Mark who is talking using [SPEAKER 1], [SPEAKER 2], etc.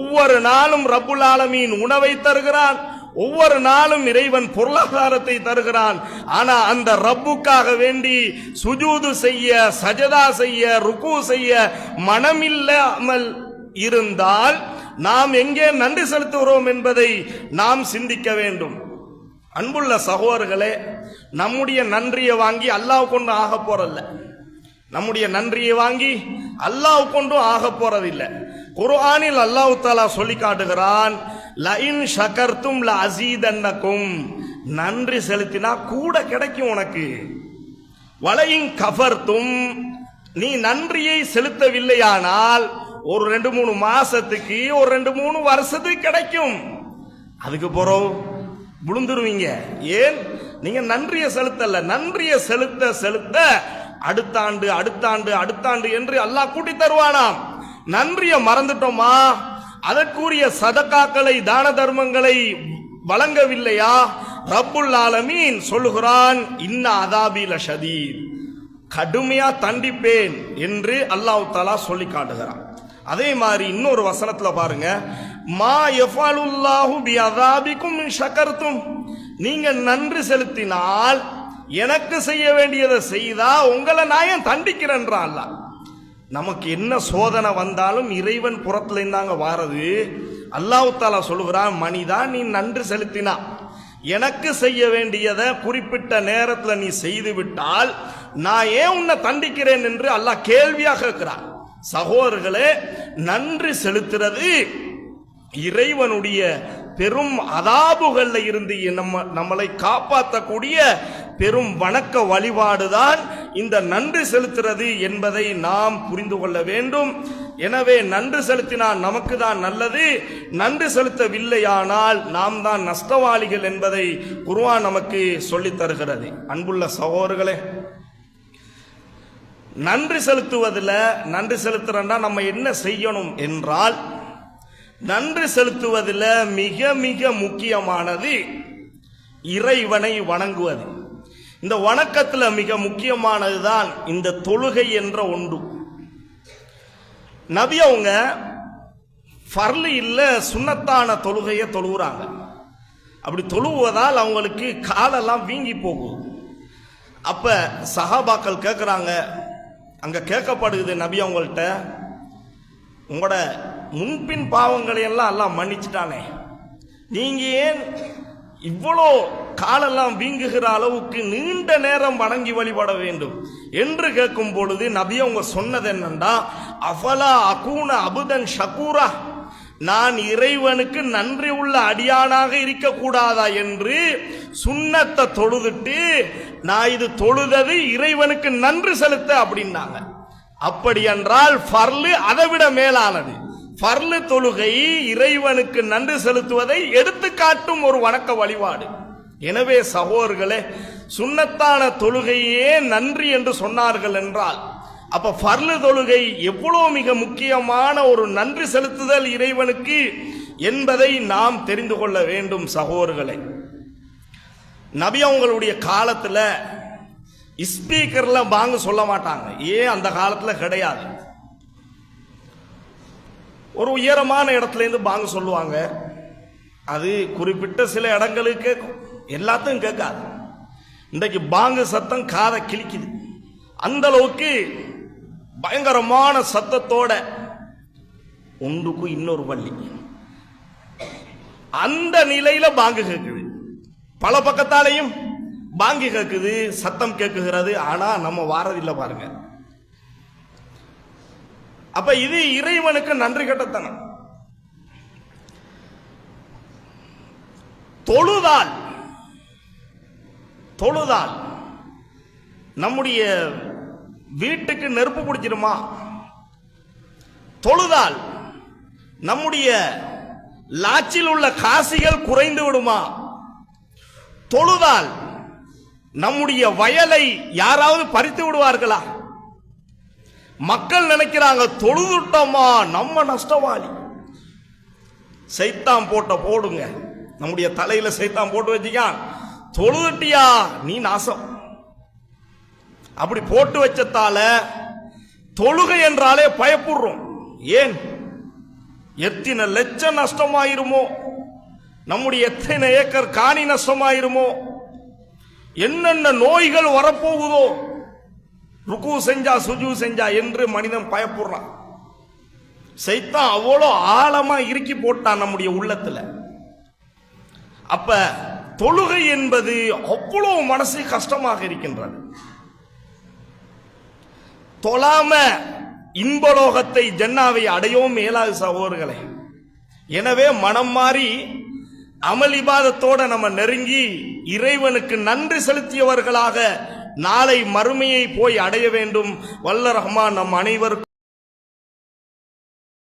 [SPEAKER 1] ஒவ்வொரு நாளும் ரபுல் ஆலமீன் உணவை தருகிறான். ஒவ்வொரு நாளும் இறைவன் பொருளாதாரத்தை தருகிறான். ஆனா அந்த ரப்புக்காக வேண்டி சுஜூது செய்ய சஜதா செய்ய ருக்கு செய்ய மனமில்லாமல் இருந்தால் நாம் எங்கே நன்றி செலுத்துகிறோம் என்பதை நாம் சிந்திக்க வேண்டும். அன்புள்ள சகோதரர்களே நம்முடைய நன்றியை வாங்கி அல்லாஹ் கொண்டு ஆக போறதில்ல. நம்முடைய நன்றியை வாங்கி அல்லாஹ் கொண்டும் ஆக போறதில்லை. குர்ஆனில் அல்லாஹ் தாலா சொல்லி காட்டுகிறான் லைன் ஷகர்த்தும் ல அசீதன்னக்கும் நன்றி செலுத்தினா கூட கிடைக்கும் உனக்கு. வலையின் கஃபர்த்தும் நீ நன்றியை செலுத்தவில்லையானால் ஒரு ரெண்டு மூணு மாசத்துக்கு ஒரு ரெண்டு மூணு வருஷத்துக்கு கிடைக்கும். அதுக்கு போறோம். விழுந்துருவீங்க. ஏன்? நீங்க நன்றியை செலுத்தல. நன்றியை செலுத்த செலுத்த அடுத்த ஆண்டு அடுத்த ஆண்டு அடுத்த ஆண்டு என்று அல்லாஹ் கூட்டி தருவானாம். நன்றியை மறந்துட்டோமா? அதற்குரிய சதக்காக்களை தான தர்மங்களை வழங்கவில்லையா? ரப்புல் ஆலமீன் சொல்லுகிறான் இன்ன அதாபில ஷதீர் கடுமையா தண்டிப்பேன் என்று அல்லாஹ் தாலா சொல்லி காட்டுகிறான். அதே மாதிரி இன்னொரு வசனத்துல பாருங்க மா எஃபாலுல்லாஹு பி அதாபிக்கும் ஷக்கர்த்தும் நீங்க நன்றி செலுத்தினால் எனக்கு செய்ய வேண்டியதை செய்தா உங்களை நான் ஏன் தண்டிக்கிறேன்றான் அல்லாஹ். நமக்கு என்ன சோதனை வந்தாலும் இறைவன் புறத்துல இருந்தாங்க வாரது அல்லாஹாலா சொல்லுகிறான் மனிதா நீ நன்றி செலுத்தினா. எனக்கு செய்ய வேண்டியதை குறிப்பிட்ட நேரத்தில் நீ செய்து விட்டால் நான் ஏன் உன்னை தண்டிக்கிறேன்? என்று அல்லாஹ் கேள்வியாக கேட்கிறான் சகோதரர்களே நன்றி செலுத்துறது இறைவனுடைய பெரும் அதாபுகள்ல இருந்து நம்ம நம்மளை காப்பாற்றக்கூடிய பெரும் வணக்க வழிபாடுதான் இந்த நன்றி செலுத்துறது என்பதை நாம் புரிந்து கொள்ள வேண்டும். எனவே நன்றி செலுத்தினால் நமக்கு தான் நல்லது. நன்றி செலுத்தவில்லையானால் நாம் தான் நஷ்டவாளிகள் என்பதை குருவான் நமக்கு சொல்லித் தருகிறது. அன்புள்ள சகோதரர்களே நன்றி செலுத்துவதில் நன்றி செலுத்துறேன்னா நம்ம என்ன செய்யணும் என்றால் நன்றி செலுத்துவதில் மிக மிக முக்கியமானது இறைவனை வணங்குவது. இந்த வணக்கத்தில் மிக முக்கியமானது தான் இந்த தொழுகை என்ற ஒன்று. நபி அவங்க ஃபர்லு இல்லை சுண்ணத்தான தொழுகையை தொழுகிறாங்க அப்படி தொழுவதால் அவங்களுக்கு காலெல்லாம் வீங்கி போகும். அப்போ சஹாபாக்கள் கேட்குறாங்க அங்கே கேட்கப்படுது நபி அவங்கள்ட்ட உங்களோட முன்பின் பாவங்களை எல்லாம் எல்லாம் மன்னிச்சிட்டானே. நீங்கள் ஏன் இவ்வளோ காலெல்லாம் வீங்குகிற அளவுக்கு நீண்ட நேரம் வணங்கி வழிபட வேண்டும். என்று கேட்கும் பொழுது நபி அவங்க சொன்னது என்னண்டா அஃபலா அகூன அபுதன் ஷகூரா? நான் இறைவனுக்கு நன்றி உள்ள அடியானாக இருக்கக்கூடாதா? என்று சுண்ணத்தை தொழுதுட்டு நான் இது தொழுதது இறைவனுக்கு நன்றி செலுத்த அப்படின்னாங்க. அப்படி என்றால் ஃபர்லு அதை விட மேலானது. பர்ல தொழுகை இறைவனுக்கு நன்றி செலுத்துவதை எடுத்துக்காட்டும் ஒரு வணக்க வழிபாடு. எனவே சகோதர்களே சுண்ணத்தான தொழுகையே நன்றி என்று சொன்னார்கள் என்றால் அப்ப ஃபர்லு தொழுகை எவ்வளோ மிக முக்கியமான ஒரு நன்றி செலுத்துதல் இறைவனுக்கு என்பதை நாம் தெரிந்து கொள்ள வேண்டும் சகோதர்களை நபி அவங்களுடைய காலத்தில் ஸ்பீக்கர்ல வாங்க சொல்ல மாட்டாங்க. ஏன் அந்த காலத்தில் கிடையாது. ஒரு உயரமான இடத்துல இருந்து பாங்க சொல்லுவாங்க. அது குறிப்பிட்ட சில இடங்களுக்கு கேட்கும். எல்லாத்தையும் கேட்காது. இன்றைக்கு பாங்கு சத்தம் காதை கிழிக்குது. அந்த அளவுக்கு பயங்கரமான சத்தத்தோட ஒன்றுக்கும் இன்னொரு பள்ளி அந்த நிலையில பாங்கு கேட்குது. பல பக்கத்தாலையும் பாங்கு கேட்குது சத்தம் கேட்குகிறது. ஆனா நம்ம வாரதில்லை பாருங்க. அப்ப இது இறைவனுக்கு நன்றி கட்டத்தனம். தொழுதால் தொழுதால் நம்முடைய வீட்டுக்கு நெருப்பு பிடிச்சிருமா? தொழுதால் நம்முடைய லாச்சில் உள்ள காசிகள் குறைந்து விடுமா? தொழுதால் நம்முடைய வயலை யாராவது பறித்து விடுவார்களா? மக்கள் நினைக்கிறாங்க தொழுதுட்டோமா நம்ம நஷ்டவாளி. சைத்தான் போட்ட போடுங்க. நம்முடைய தலையில சைத்தான் போட்டு வச்சுக்கான் தொழுதுட்டியா நீ நாசம். அப்படி போட்டு வச்சதால தொழுகை என்றாலே பயப்படுறோம். ஏன்? எத்தனை லட்சம் நஷ்டமாயிருமோ? நம்முடைய எத்தனை ஏக்கர் காணி நஷ்டமாயிருமோ? என்னென்ன நோய்கள் வரப்போகுதோ? ருக்கு செஞ்சா சுஜு செஞ்சா என்று மனிதன் பயப்படுறான் சைத்தான் அவ்வளோ ஆழமா இறுக்கி போட்டான் நம்முடைய உள்ளத்துல. அப்ப தொழுகை என்பது அவ்வளவு மனசு கஷ்டமாக இருக்கின்றது. தொழாம இன்பலோகத்தை ஜன்னாவை அடையவும் மேலாது சகோதரர்களே. எனவே மனம் மாறி அமளிபாதத்தோட நம்ம நெருங்கி இறைவனுக்கு நன்றி செலுத்தியவர்களாக நாளை மறுமையை போய் அடைய வேண்டும். வல்ல ரஹ்மான் நம் அனைவருக்கும்